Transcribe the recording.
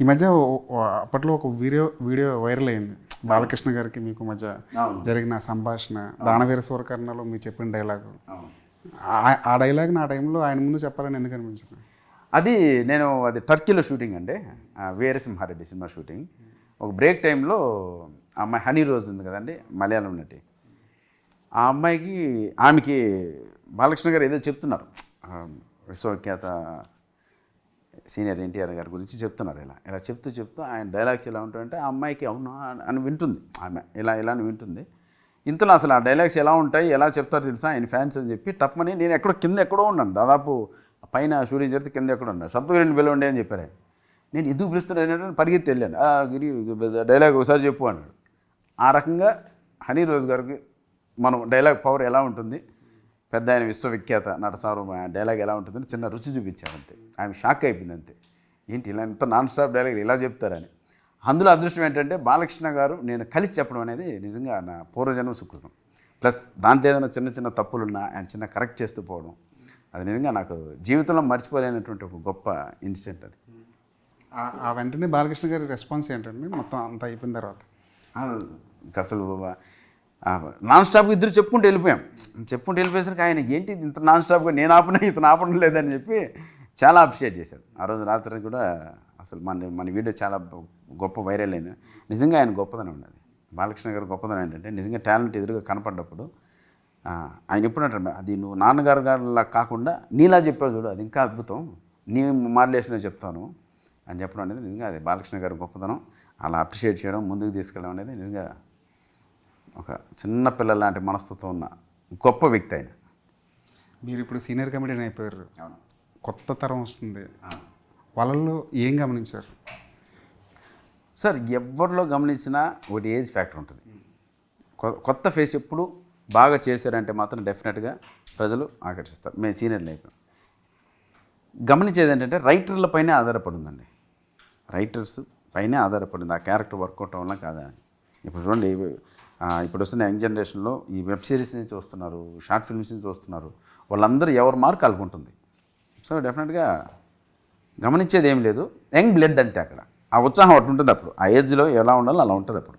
ఈ మధ్య అప్పట్లో ఒక వీడియో వీడియో వైరల్ అయింది. బాలకృష్ణ గారికి మీకు మధ్య. జరిగిన సంభాషణ దానవీర సూరకర్ణలో మీరు చెప్పిన డైలాగు. ఆ- ఆ డైలాగ్ నా టైంలో ఆయన ముందు చెప్పాలని ఎందుకు అనిపించింది? అది నేను అది టర్కీలో షూటింగ్ అండి. Veera Simha Reddy cinema shooting. ఒక బ్రేక్ టైంలో ఆ అమ్మాయి హనీ రోజ్ ఉంది కదండి మలయాళం నటి. ఆ అమ్మాయికి ఆమెకి బాలకృష్ణ గారు ఏదో చెప్తున్నారు. ఆ, విశ్వవిఖ్యాత సీనియర్ ఎన్టీఆర్ గారి గురించి చెప్తున్నారు ఇలా. ఇలా చెప్తూ చెప్తూ ఆయన డైలాగ్స్ ఎలా ఉంటాయంటే ఆ అమ్మాయికి అవునా? అని వింటుంది. ఆమె ఇలా ఇలా అని వింటుంది. ఇంతలో అసలు ఆ డైలాగ్స్ ఎలా ఉంటాయి ఎలా చెప్తారో తెలుసా? ఆయన ఫ్యాన్స్ అని చెప్పి టప్మని నేను ఎక్కడో కింద ఎక్కడో ఉన్నాను. దాదాపు పైన సూర్య జరిగితే కింద ఎక్కడో ఉన్నాను. సప్తగిరిని పిలవండి అని చెప్పారు ఆయన. నేను ఎందుకు పిలుస్తున్నాను పరిగెత్తి వెళ్ళాను. గిరి డైలాగ్ ఒకసారి చెప్పు అన్నాడు. ఆ రకంగా హనీ రోజ్ గారికి మనం డైలాగ్ పవర్ ఎలా ఉంటుంది? పెద్ద ఆయన విశ్వవిఖ్యాత నట సార్వభౌమ డైలాగ్ ఎలా ఉంటుందని చిన్న రుచి చూపించారు అంతే ఆమె షాక్ అయిపోయింది అంతే ఏంటి ఇలా ఎంత నాన్ స్టాప్ డైలాగ్ ఇలా చెప్తారని. అందులో అదృష్టం ఏంటంటే బాలకృష్ణ గారు నేను కలిసి చెప్పడం అనేది నిజంగా నా పూర్వజన్మ సుకృతం. ప్లస్ దాంట్లో ఏదైనా చిన్న చిన్న తప్పులున్నా ఆయన చిన్న కరెక్ట్ చేస్తూ పోవడం అది నిజంగా నాకు జీవితంలో మర్చిపోలేనటువంటి ఒక గొప్ప ఇన్సిడెంట్ అది. ఆ- వెంటనే బాలకృష్ణ గారి రెస్పాన్స్ ఏంటండి మొత్తం అంతా అయిపోయిన తర్వాత. అసలు ఆ, నాన్ స్టాప్గా ఇద్దరు చెప్పుకుంటూ వెళ్ళిపోయాం. చెప్పుకుంటూ వెళ్ళిపోయేసరికి ఆయన ఏంటి ఇది ఇంత నాన్ స్టాప్గా నేను ఆపన ఇతను ఆపడం లేదని చెప్పి చాలా అప్రిషియేట్ చేశారు. ఆ రోజు రాత్రి కూడా అసలు మన మన వీడియో చాలా గొప్ప వైరల్ అయింది. నిజంగా ఆయన గొప్పదనం ఉన్నది బాలకృష్ణ గారు గొప్పదనం ఏంటంటే నిజంగా టాలెంట్ ఎదురుగా కనపడ్డప్పుడు ఆయన ఎప్పుడు అంటారు అది నువ్వు నాన్నగారు గారిలా కాకుండా నీలా చెప్పావు చూడు అది ఇంకా అద్భుతం. నీ మాడ్యులేషన్లో చెప్తాను అని చెప్పడం అనేది నిజంగా అది బాలకృష్ణ గారి గొప్పతనం. అలా అప్రిషియేట్ చేయడం ముందుకు తీసుకెళ్ళడం అనేది నిజంగా ఒక చిన్న పిల్లల లాంటి మనస్తత్వం ఉన్న గొప్ప వ్యక్తి ఆయన. మీరు ఇప్పుడు సీనియర్ కమెడియన్ అయిపోయారు. కొత్త తరం వస్తుంది. వాళ్ళల్లో ఏం గమనించారు? సార్ ఎవరిలో గమనించినా ఒకటి ఏజ్ ఫ్యాక్టర్ ఉంటుంది. కొ- కొత్త ఫేస్ ఎప్పుడు బాగా చేశారంటే మాత్రం డెఫినెట్గా ప్రజలు ఆకర్షిస్తారు. మేము సీనియర్లు అయిపోయాం. గమనించేది ఏంటంటే రైటర్ల పైనే ఆధారపడి ఉందండి. రైటర్స్ పైనే ఆధారపడింది ఆ క్యారెక్టర్ వర్కౌట్ వల్ల కాదా అని ఇప్పుడు చూడండి ఇప్పుడు వస్తున్న యంగ్ జనరేషన్లో ఈ వెబ్ సిరీస్ని చూస్తున్నారు షార్ట్ ఫిల్మ్స్ని చూస్తున్నారు వాళ్ళందరూ ఎవరి మార్క్ అనుకుంటుంది సో డెఫినెట్గా గమనించేది ఏం లేదు. యంగ్ బ్లడ్ అంతే అక్కడ. ఆ ఉత్సాహం అటు ఉంటుంది అప్పుడు. ఆ ఏజ్లో ఎలా ఉండాలో అలా ఉంటుంది అప్పుడు